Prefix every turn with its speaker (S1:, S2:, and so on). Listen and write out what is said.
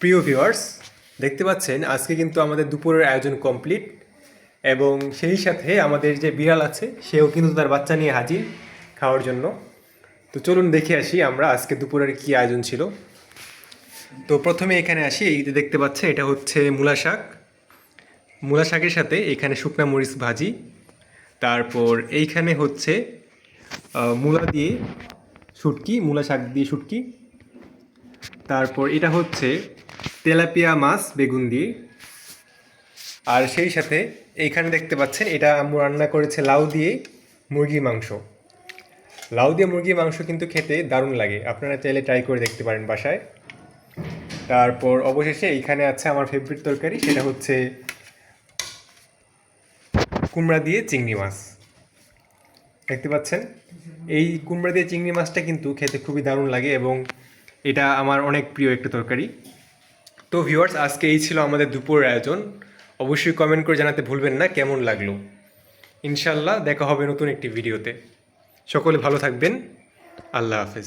S1: প্রিয় ভিউয়ার্স দেখতে পাচ্ছেন, আজকে কিন্তু আমাদের দুপুরের আয়োজন কমপ্লিট এবং সেই সাথে আমাদের যে বিড়াল আছে, সেও কিন্তু তার বাচ্চা নিয়ে হাজির খাওয়ার জন্য। তো চলুন দেখে আসি আমরা আজকে দুপুরের কি আয়োজন ছিল। তো প্রথমে এখানে আসি, এই দেখতে পাচ্ছে, এটা হচ্ছে মূলা শাক। মূলা শাকের সাথে এখানে শুকনা মরিচ ভাজি। তারপর এইখানে হচ্ছে মূলা দিয়ে শুটকি, মূলা শাক দিয়ে শুটকি। তারপর এটা হচ্ছে তেলাপিয়া মাছ, বেগুন দিয়ে। আর সেই সাথে এইখানে দেখতে পাচ্ছেন, এটা আম্মু রান্না করেছে লাউ দিয়ে মুরগির মাংস। লাউ দিয়ে মুরগির মাংস কিন্তু খেতে দারুণ লাগে। আপনারা চাইলে ট্রাই করে দেখতে পারেন বাসায়। তারপর অবশেষে এইখানে আছে আমার ফেভারিট তরকারি, সেটা হচ্ছে কুমড়া দিয়ে চিংড়ি মাছ। দেখতে পাচ্ছেন? এই কুমড়া দিয়ে চিংড়ি মাছটা কিন্তু খেতে খুবই দারুণ লাগে এবং এটা আমার অনেক প্রিয় একটা তরকারি। তো ভিউয়ার্স আজকে এই ছিল আমাদের দুপুরের আয়োজন। অবশ্যই কমেন্ট করে জানাতে ভুলবেন না, কেমন লাগল? ইনশাল্লাহ দেখা হবে নতুন একটি ভিডিওতে সকলে ভালো থাকবেন। আল্লাহ হাফেজ।